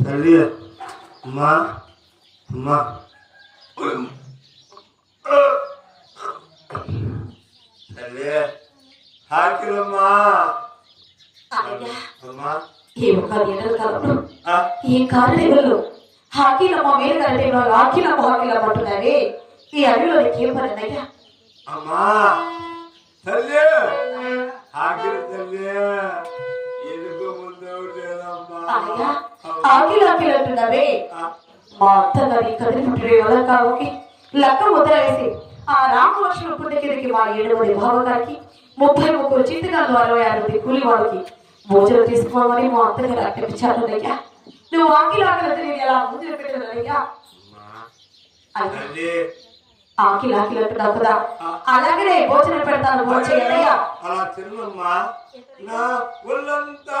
తల్లి అమ్మా అమ్మా తల్లి హాకిలమ్మా అమ్మా ఈ ఒక్క నెలల కాలంలో ఈ కారణంలో హాకీలమ్మ మేలు కరటంలో హాకీలమ్మ హాకీలమ్మ అంటున్నారే ఈ అడవిలో నీకేం పని అయ్యా అమ్మా తల్లి హాకిల తల్లి ఎందుకు ముందు లేదమ్మా. అయ్యా ఆకిలు ఆకిలు అంటున్నావే ఆ, మా అత్తగారి కదిలి పుట్టిన ఎవర కావుకి లక్క ముద్ర వేసి ఆ రామలక్ష్మణ పుట్ట కిందకి మా ఏడుగురి బావగారికి ముప్పై ముగ్గురు చింతకాలు అరవై ఆరు మంది కూలి వాళ్ళకి భోజనం తీసుకోమని మా అత్తగారు అట్టపించారు అయ్యా. నువ్వు ఆకిలు ఆకిలు అంటే నేను ఎలా ముందు అమ్మా తల్లి ఆకిలు ఆకిలు అంటున్నావు అలాగనే భోజనం పెడతాను భోజనయ్యా అలా తిన్నమ్మా. నా ఒళ్ళంతా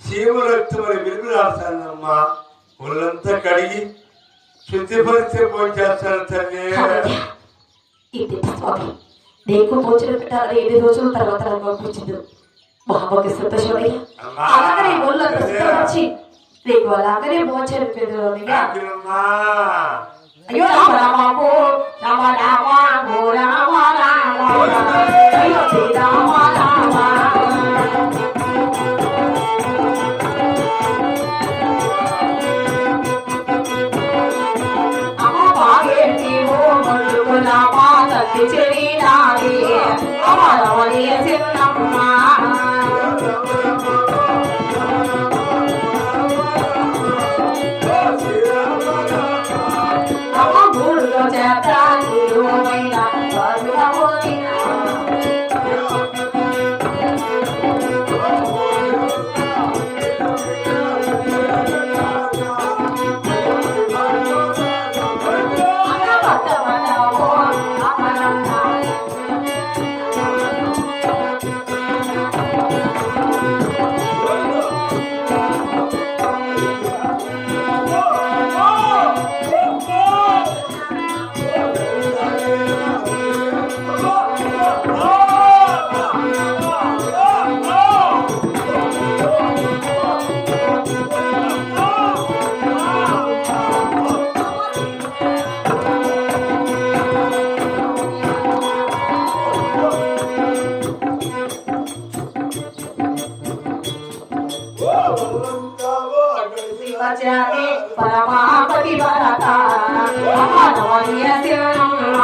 చీమలొత్తి మరి వెలుగు రాస్తానమ్మా ఒళ్ళంతా కడిగి శుద్ధిపరిచే పోయి చేస్తాను తల్లి ఇది స్వామి నీకు భోజనం పెట్టాలని ఎన్ని రోజుల తర్వాత నాకు అనిపించింది సంతోషమయ్యా. అలాగనే వచ్చి నీకు అలాగనే భోజనం ఆకిలమ్మా. అయ్యో రామ రామో రామ రామ ఓ రామ రామ అయ్యో శ్రీరామ శివచారి పరమాపతి భరత. మానవీయ శివనమ్మ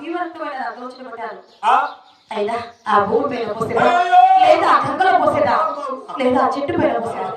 తీవ్రమైన ఆలోచన పడ్డాను అయినా ఆ భూమి పైన పోసేదా? లేదా ఆ గంగలో పోసేదా? లేదా ఆ చెట్టు పైన పోసేదా?